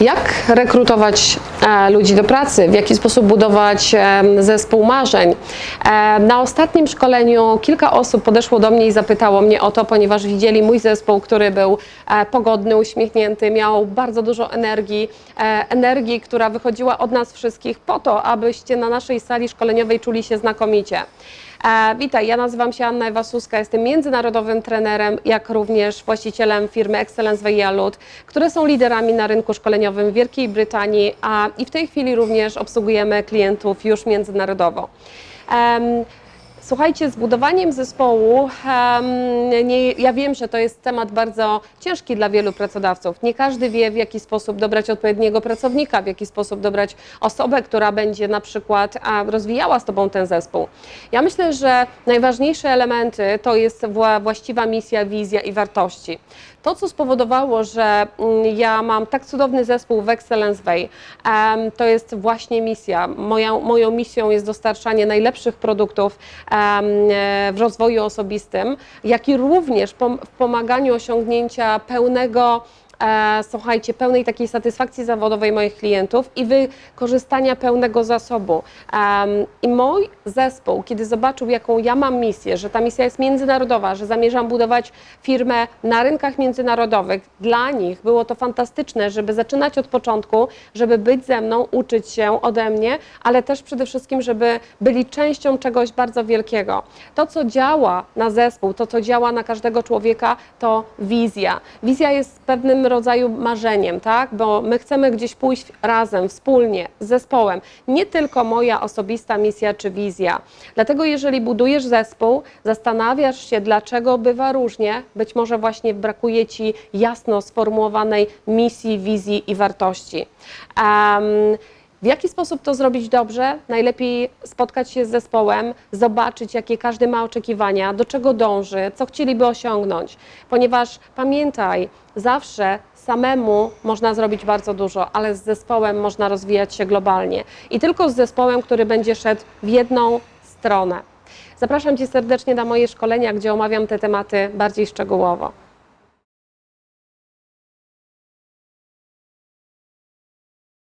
Jak rekrutować e, ludzi do pracy? W jaki sposób budować e, zespół marzeń? E, na ostatnim szkoleniu kilka osób podeszło do mnie i zapytało mnie o to, ponieważ widzieli mój zespół, który był pogodny, uśmiechnięty, miał bardzo dużo energii, energii, która wychodziła od nas wszystkich po to, abyście na naszej sali szkoleniowej czuli się znakomicie. E, witaj, ja nazywam się Anna Ewa Suska, jestem międzynarodowym trenerem, jak również właścicielem firmy Excellence Veyalut, które są liderami na rynku szkoleniowym w Wielkiej Brytanii, a i w tej chwili również obsługujemy klientów już międzynarodowo. Em, Słuchajcie, z budowaniem zespołu, nie, ja wiem, że to jest temat bardzo ciężki dla wielu pracodawców. Nie każdy wie, w jaki sposób dobrać odpowiedniego pracownika, w jaki sposób dobrać osobę, która będzie na przykład rozwijała z Tobą ten zespół. Ja myślę, że najważniejsze elementy to jest wła- właściwa misja, wizja i wartości. To, co spowodowało, że mm, ja mam tak cudowny zespół w Excellence Way, to jest właśnie misja. Moja, moją misją jest dostarczanie najlepszych produktów w rozwoju osobistym, jak i również w pomaganiu osiągnięcia pełnego e, słuchajcie, pełnej takiej satysfakcji zawodowej moich klientów i wykorzystania pełnego zasobu. I mój zespół, kiedy zobaczył, jaką ja mam misję, że ta misja jest międzynarodowa, że zamierzam budować firmę na rynkach międzynarodowych, dla nich było to fantastyczne, żeby zaczynać od początku, żeby być ze mną, uczyć się ode mnie, ale też przede wszystkim, żeby byli częścią czegoś bardzo wielkiego. To, co działa na zespół, to, co działa na każdego człowieka, to wizja. Wizja jest pewnym rodzaju marzeniem, tak? Bo my chcemy gdzieś pójść razem, wspólnie, z zespołem. Nie tylko moja osobista misja czy wizja. Dlatego, jeżeli budujesz zespół, zastanawiasz się, dlaczego bywa różnie, być może właśnie brakuje ci jasno sformułowanej misji, wizji i wartości. Em, w jaki sposób to zrobić dobrze? Najlepiej spotkać się z zespołem, zobaczyć, jakie każdy ma oczekiwania, do czego dąży, co chcieliby osiągnąć. Ponieważ pamiętaj, zawsze samemu można zrobić bardzo dużo, ale z zespołem można rozwijać się globalnie. I tylko z zespołem, który będzie szedł w jedną stronę. Zapraszam Cię serdecznie na moje szkolenia, gdzie omawiam te tematy bardziej szczegółowo.